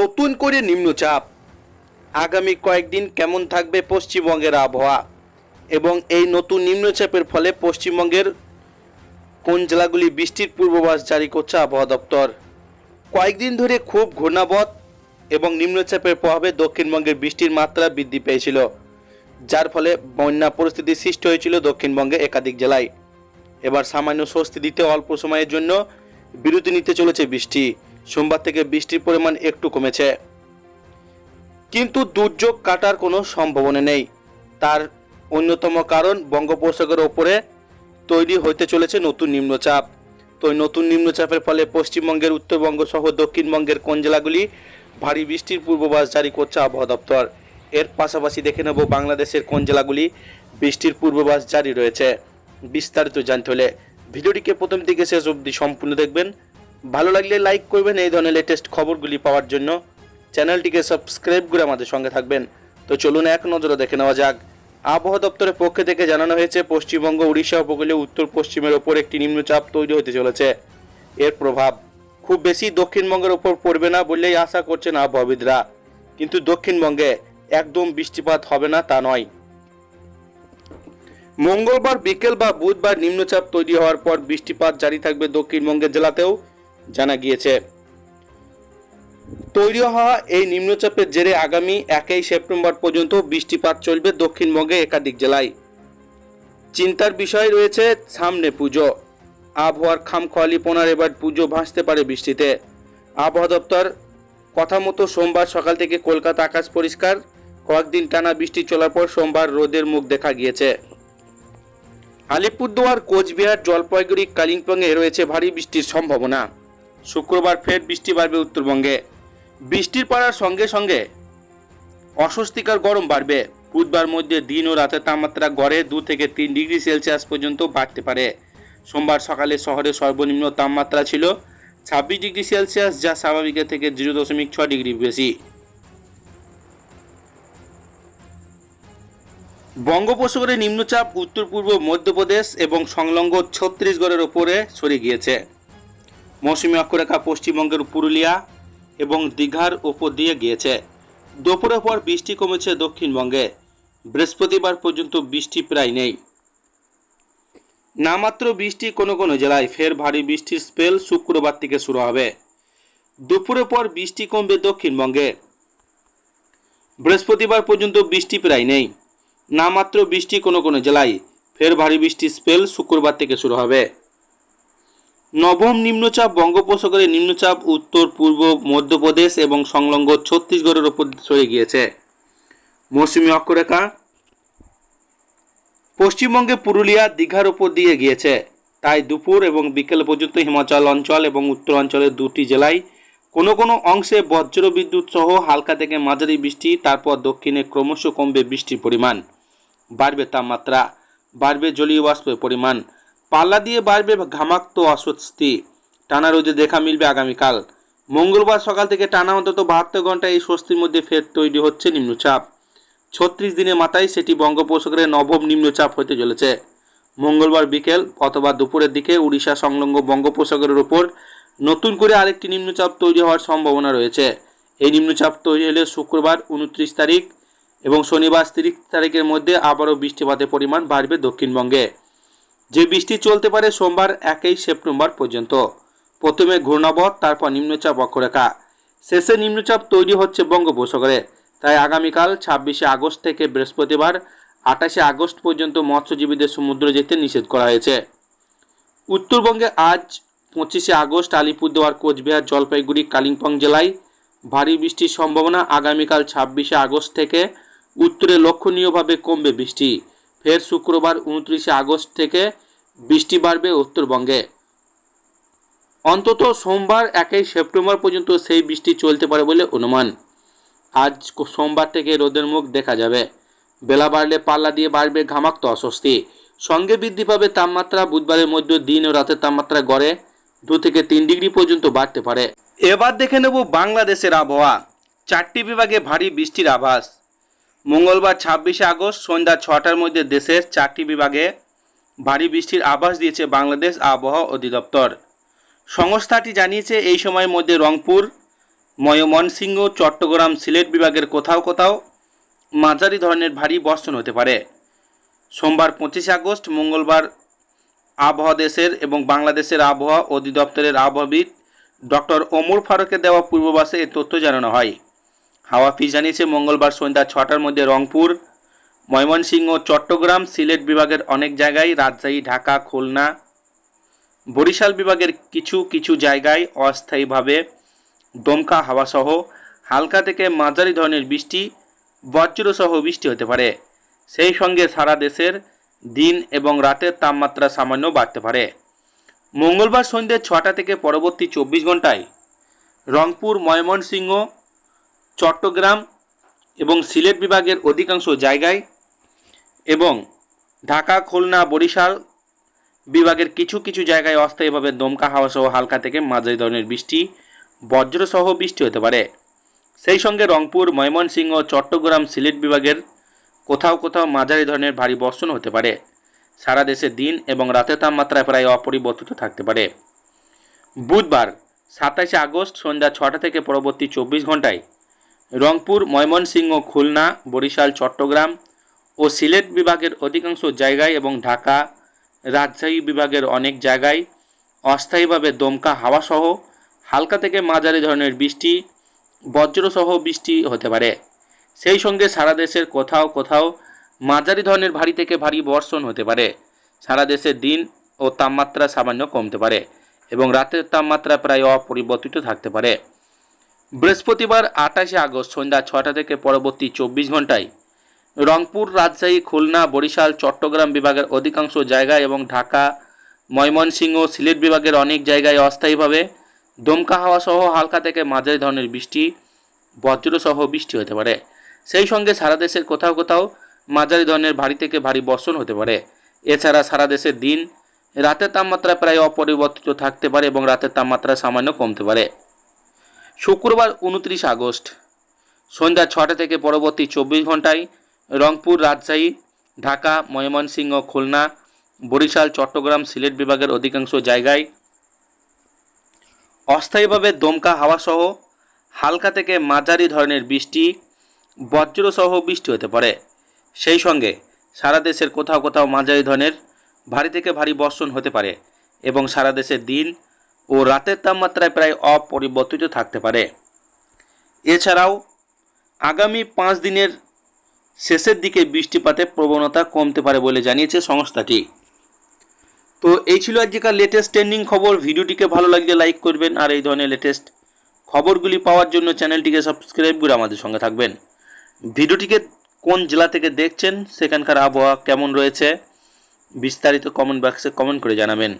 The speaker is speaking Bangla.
নতুন করে নিম্নচাপ। আগামী কয়েকদিন কেমন থাকবে পশ্চিমবঙ্গের আবহাওয়া? এবং এই নতুন নিম্নচাপের ফলে পশ্চিমবঙ্গের কোন জেলাগুলি বৃষ্টির পূর্বাভাস জারি করছে আবহাওয়া দপ্তর? কয়েকদিন ধরে খুব ঘূর্ণাবত এবং নিম্নচাপের প্রভাবে দক্ষিণবঙ্গের বৃষ্টির মাত্রা বৃদ্ধি পেয়েছিল, যার ফলে বন্যা পরিস্থিতি সৃষ্টি হয়েছিল দক্ষিণবঙ্গে একাধিক জেলায়। এবার সামান্য স্বস্তি দিতে অল্প সময়ের জন্য বিরতি নিতে চলেছে বৃষ্টি। সোমবার থেকে বৃষ্টির পরিমাণ একটু কমেছে। কিন্তু দুর্যোগ কাটার কোনো সম্ভাবনা নেই। তার অন্যতম কারণ বঙ্গোপসাগরের ওপরে তৈরি হতে চলেছে নতুন নিম্নচাপ। তো নতুন নিম্নচাপের ফলে পশ্চিমবঙ্গের উত্তরবঙ্গ সহ দক্ষিণবঙ্গের কোন জেলাগুলি ভারী বৃষ্টির পূর্বাভাস জারি করছে আবহাওয়া দপ্তর? এর পাশাপাশি দেখে নেব বাংলাদেশের কোন জেলাগুলি বৃষ্টির পূর্বাভাস জারি রয়েছে। বিস্তারিত জানতে হলে ভিডিওটিকে প্রথম থেকে শেষ অবধি সম্পূর্ণ দেখবেন। ভালো লাগলে লাইক করবেন এই ধরনের লেটেস্ট খবরগুলি পাওয়ার জন্য। চ্যানেলটিকে সাবস্ক্রাইব করে আমাদের সঙ্গে থাকবেন। তো চলুন এক নজরে দেখে নেওয়া যাক। আবহাওয়া দপ্তরের পক্ষ থেকে জানানো হয়েছে, পশ্চিমবঙ্গ, উড়িষ্যা উপকূলে উত্তর পশ্চিমের ওপর একটি নিম্নচাপ তৈরি হতে চলেছে। এর প্রভাব খুব বেশি দক্ষিণবঙ্গের ওপর পড়বে না বললেই আশা করছেন আবহাওয়াবিদরা। কিন্তু দক্ষিণবঙ্গে একদম বৃষ্টিপাত হবে না তা নয়। মঙ্গলবার বিকেল বা বুধবার নিম্নচাপ তৈরি হওয়ার পর বৃষ্টিপাত জারি থাকবে দক্ষিণবঙ্গের জেলাতেও। জানা গিয়েছে। তৈরি হওয়া এই নিম্নচাপের জেরে আগামী একই সেপ্টেম্বর পর্যন্ত বৃষ্টিপাত চলবে দক্ষিণবঙ্গে একাধিক জেলায়। চিন্তার বিষয় রয়েছে সামনে পুজো। আবহাওয়ার খামখোয়ালিপনার এবার পুজো ভাসতে পারে বৃষ্টিতে। আবহাওয়া দপ্তর কথা মতো সোমবার সকাল থেকে কলকাতা আকাশ পরিষ্কার। কয়েকদিন টানা বৃষ্টি চলার পর সোমবার রোদের মুখ দেখা গিয়েছে। আলিপুরদুয়ার, কোচবিহার, জলপাইগুড়ি, কালিম্পংয়ে রয়েছে ভারী বৃষ্টির সম্ভাবনা। শুক্রবার ফের বৃষ্টি বাড়বে উত্তরবঙ্গে। বৃষ্টির পড়ার সঙ্গে সঙ্গে অস্বস্তিকর গরম বাড়বে। বুধবার মধ্যে দিন ও রাতের তাপমাত্রা গড়ে দু থেকে তিন ডিগ্রি সেলসিয়াস পর্যন্ত বাড়তে পারে। সোমবার সকালে শহরে সর্বনিম্ন তাপমাত্রা ছিল ছাব্বিশ ডিগ্রি সেলসিয়াস, যা স্বাভাবিকের থেকে জিরো দশমিক ছ ডিগ্রি বেশি। বঙ্গোপসাগরে নিম্নচাপ উত্তর পূর্ব মধ্যপ্রদেশ এবং সংলগ্ন ছত্তিশগড়ের ওপরে সরে গিয়েছে। মৌসুমী অক্ষরেখা পশ্চিমবঙ্গের পুরুলিয়া এবং দীঘার ওপর দিয়ে গিয়েছে। দুপুরের পর বৃষ্টি কমেছে দক্ষিণবঙ্গে। বৃহস্পতিবার পর্যন্ত বৃষ্টি প্রায় নেই। নামাত্র বৃষ্টি কোনো কোনো জেলায় ফের ভারী বৃষ্টির স্পেল শুক্রবার থেকে শুরু হবে। দুপুরের পর বৃষ্টি কমবে দক্ষিণবঙ্গে। বৃহস্পতিবার পর্যন্ত বৃষ্টি প্রায় নেই। নামাত্র বৃষ্টি কোনো কোনো জেলায় ফের ভারী বৃষ্টির স্পেল শুক্রবার থেকে শুরু হবে। নবম নিম্নচাপ বঙ্গোপসাগরে নিম্নচাপ, উত্তর, পূর্ব, মধ্যপ্রদেশ এবং সংলগ্ন ছত্তিশগড়ের ওপর সরে গিয়েছে। মৌসুমী অক্ষরেখা, পশ্চিমবঙ্গে পুরুলিয়া দীঘার ওপর দিয়ে গিয়েছে। তাই দুপুর এবং বিকেল পর্যন্ত হিমাচল অঞ্চল এবং উত্তরাঞ্চলের দুটি জেলায় কোনো কোনো অংশে বজ্র বিদ্যুৎ সহ হালকা থেকে মাঝারি বৃষ্টি, তারপর দক্ষিণে ক্রমশ কমবে বৃষ্টির পরিমাণ। বাড়বে তাপমাত্রা, বাড়বে জলীয় বাষ্পের পরিমাণ। পাল্লা দিয়ে বাড়বে ঘামাক্ত অস্বস্তি। টানা রোদে দেখা মিলবে আগামীকাল। মঙ্গলবার সকাল থেকে টানা অন্তত বাহাত্তর ঘণ্টা এই স্বস্তির মধ্যে ফের তৈরি হচ্ছে নিম্নচাপ। ছত্রিশ দিনের মাথায় সেটি বঙ্গোপসাগরে নবম নিম্নচাপ হতে চলেছে। মঙ্গলবার বিকেল অথবা দুপুরের দিকে উড়িষ্যা সংলগ্ন বঙ্গোপসাগরের ওপর নতুন করে আরেকটি নিম্নচাপ তৈরি হওয়ার সম্ভাবনা রয়েছে। এই নিম্নচাপ তৈরি হলে শুক্রবার উনত্রিশ তারিখ এবং শনিবার তিরিশ তারিখের মধ্যে আবারও বৃষ্টিপাতের পরিমাণ বাড়বে দক্ষিণবঙ্গে। যে বৃষ্টি চলতে পারে সোমবার একই সেপ্টেম্বর পর্যন্ত। প্রথমে ঘূর্ণাবত তারপর নিম্নচাপ অক্ষরেখা শেষে নিম্নচাপ তৈরি হচ্ছে বঙ্গোপসাগরে। তাই আগামীকাল ছাব্বিশে আগস্ট থেকে বৃহস্পতিবার আঠাশে আগস্ট পর্যন্ত মৎস্যজীবীদের সমুদ্র যেতে নিষেধ করা হয়েছে। উত্তরবঙ্গে আজ পঁচিশে আগস্ট আলিপুরদুয়ার, কোচবিহার, জলপাইগুড়ি, কালিম্পং জেলায় ভারী বৃষ্টির সম্ভাবনা। আগামীকাল ছাব্বিশে আগস্ট থেকে উত্তরে লক্ষণীয়ভাবে কমবে বৃষ্টি। ফের শুক্রবার উনত্রিশে আগস্ট থেকে বৃষ্টি বাড়বে উত্তরবঙ্গে। অন্তত সোমবার একই সেপ্টেম্বর পর্যন্ত সেই বৃষ্টি চলতে পারে বলে অনুমান। আজ সোমবার থেকে রোদের মুখ দেখা যাবে। বেলা বাড়লে পাল্লা দিয়ে বাড়বে ঘামাক্ত অস্বস্তি। সঙ্গে বৃদ্ধি পাবে তাপমাত্রা, বুধবারের মধ্যে দিন ও রাতের তাপমাত্রা গড়ে দু থেকে তিন ডিগ্রি পর্যন্ত বাড়তে পারে। এবার দেখে নেব বাংলাদেশের আবহাওয়া। চারটি বিভাগে ভারী বৃষ্টির আভাস। মঙ্গলবার ছাব্বিশে আগস্ট সন্ধ্যা ছটার মধ্যে দেশের চারটি বিভাগে ভারী বৃষ্টির আভাস দিয়েছে বাংলাদেশ আবহাওয়া অধিদপ্তর। সংস্থাটি জানিয়েছে, এই সময়ের মধ্যে রংপুর, ময়মনসিংহ, চট্টগ্রাম, সিলেট বিভাগের কোথাও কোথাও মাঝারি ধরনের ভারী বর্ষণ হতে পারে। সোমবার পঁচিশে আগস্ট মঙ্গলবার আবহাওয়া দেশের এবং বাংলাদেশের আবহাওয়া অধিদপ্তরের আবহাওয়াবিদ ডক্টর ওমর ফারুকের দেওয়া পূর্বাভাসে এ তথ্য জানানো হয়। হাওয়া অফিস জানিয়েছে, মঙ্গলবার সন্ধ্যা ছটার মধ্যে রংপুর ময়মনসিংহ, চট্টগ্রাম, সিলেট বিভাগের অনেক জায়গায়, রাজশাহী, ঢাকা, খুলনা, বরিশাল বিভাগের কিছু কিছু জায়গায় অস্থায়ীভাবে দমকা হাওয়াসহ হালকা থেকে মাঝারি ধরনের বৃষ্টি, বজ্রসহ বৃষ্টি হতে পারে। সেই সঙ্গে সারা দেশের দিন এবং রাতের তাপমাত্রা সামান্য বাড়তে পারে। মঙ্গলবার সন্ধ্যে ছটা থেকে পরবর্তী চব্বিশ ঘন্টায় রংপুর, ময়মনসিংহ, চট্টগ্রাম এবং সিলেট বিভাগের অধিকাংশ জায়গায় এবং ঢাকা, খুলনা, বরিশাল বিভাগের কিছু কিছু জায়গায় অস্থায়ীভাবে দমকা হাওয়া সহ হালকা থেকে মাঝারি ধরনের বৃষ্টি, বজ্রসহ বৃষ্টি হতে পারে। সেই সঙ্গে রংপুর, ময়মনসিংহ, চট্টগ্রাম, সিলেট বিভাগের কোথাও কোথাও মাঝারি ধরনের ভারী বর্ষণ হতে পারে। সারা দেশে দিন এবং রাতের তাপমাত্রা প্রায় অপরিবর্তিত থাকতে পারে। বুধবার সাতাশে আগস্ট সন্ধ্যা ছটা থেকে পরবর্তী চব্বিশ ঘন্টায় রংপুর, ময়মনসিংহ, খুলনা, বরিশাল, চট্টগ্রাম ও সিলেট বিভাগের অধিকাংশ জায়গায় এবং ঢাকা রাজশাহী বিভাগের অনেক জায়গায় অস্থায়ীভাবে দমকা হাওয়াসহ হালকা থেকে মাঝারি ধরনের বৃষ্টি, বজ্রসহ বৃষ্টি হতে পারে। সেই সঙ্গে সারা দেশের কোথাও কোথাও মাঝারি ধরনের ভারী থেকে ভারী বর্ষণ হতে পারে। সারা দেশের দিন ও তাপমাত্রা সামান্য কমতে পারে এবং রাতের তাপমাত্রা প্রায় অপরিবর্তিত থাকতে পারে। বৃহস্পতিবার আঠাশে আগস্ট সন্ধ্যা ছটা থেকে পরবর্তী চব্বিশ ঘন্টায় রংপুর রাজশাহী, খুলনা, বরিশাল, চট্টগ্রাম বিভাগের অধিকাংশ জায়গায় এবং ঢাকা, ময়মনসিংহ, সিলেট বিভাগের অনেক জায়গায় অস্থায়ীভাবে দমকা হাওয়া সহ হালকা থেকে মাঝারি ধরনের বৃষ্টি, বজ্রসহ বৃষ্টি হতে পারে। সেই সঙ্গে সারা দেশের কোথাও কোথাও মাঝারি ধরনের ভারী থেকে ভারী বর্ষণ হতে পারে। এছাড়া সারা দেশের দিন, রাতের তাপমাত্রা প্রায় অপরিবর্তিত থাকতে পারে এবং রাতের তাপমাত্রা সামান্য কমতে পারে। শুক্রবার উনত্রিশ আগস্ট, সন্ধ্যা ছটা থেকে পরবর্তী চব্বিশ ঘন্টায় রংপুর, রাজশাহী, ঢাকা, ময়মনসিংহ, খুলনা, বরিশাল, চট্টগ্রাম, সিলেট বিভাগের অধিকাংশ জায়গায় অস্থায়ীভাবে দমকা হাওয়াসহ হালকা থেকে মাঝারি ধরনের বৃষ্টি, বজ্রসহ বৃষ্টি হতে পারে। সেই সঙ্গে সারা দেশের কোথাও কোথাও মাঝারি ধরনের ভারী থেকে ভারী বর্ষণ হতে পারে এবং সারা দেশের দিন ও রাতের তাপমাত্রায় প্রায় অপরিবর্তিত থাকতে পারে। এছাড়াও আগামী পাঁচ দিনের শেষের দিকে বৃষ্টিপাতের প্রবণতা কমতে পারে বলে জানিয়েছে সংস্থাটি। তো এই ছিল আজকের লেটেস্ট ট্রেন্ডিং খবর। ভিডিওটিকে ভালো লাগলে লাইক করবেন। আর এই ধরনের লেটেস্ট খবরগুলি পাওয়ার জন্য চ্যানেলটিকে সাবস্ক্রাইব করে আমাদের সঙ্গে থাকবেন। ভিডিওটিকে কোন জেলা থেকে দেখছেন, সেখানকার আবহাওয়া কেমন রয়েছে, বিস্তারিত কমেন্ট বক্সে কমেন্ট করে জানাবেন।